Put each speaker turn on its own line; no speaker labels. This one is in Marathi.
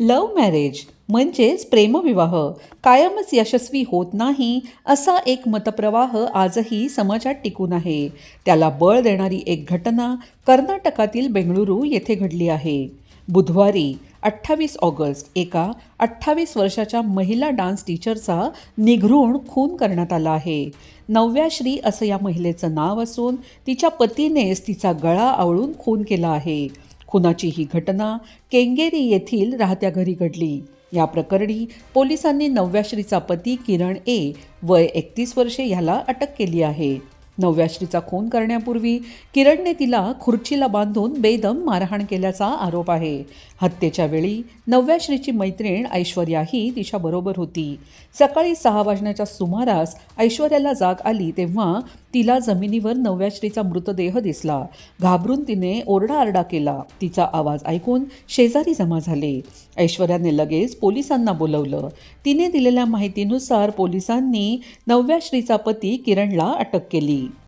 लव्ह मॅरेज म्हणजेच प्रेमविवाह. कायमच यशस्वी होत नाही असा एक मतप्रवाह आजही समाजात टिकून आहे. त्याला बळ देणारी एक घटना कर्नाटकातील बेंगळुरू येथे घडली आहे. बुधवारी अठ्ठावीस ऑगस्ट एका अठ्ठावीस वर्षाच्या महिला डान्स टीचरचा निघृण खून करण्यात आला आहे. नव्या श्री असं या महिलेचं नाव असून तिच्या पतीनेच तिचा गळा आवळून खून केला आहे. खुनाची ही घटना केंगेरी येथील राहत्या घरी घडली. या प्रकरणी पोलिसांनी नव्याश्रीचा पती किरण ए. वय एकतीस वर्षे ह्याला अटक केली आहे. नव्याश्रीचा खून करण्यापूर्वी किरणने तिला खुर्चीला बांधून बेदम मारहाण केल्याचा आरोप आहे. हत्येच्या वेळी नव्याश्रीची मैत्रीण ऐश्वर्याही तिच्याबरोबर होती. सकाळी सहा वाजण्याच्या सुमारास ऐश्वर्याला जाग आली तेव्हा तिला जमिनीवर नव्याश्रीचा मृतदेह दिसला. घाबरून तिने ओरडाआरडा केला. तिचा आवाज ऐकून शेजारी जमा झाले. ऐश्वर्याने लगेच पोलिसांना बोलवलं. तिने दिलेल्या माहितीनुसार पोलिसांनी नव्याश्रीचा पती किरणला अटक केली.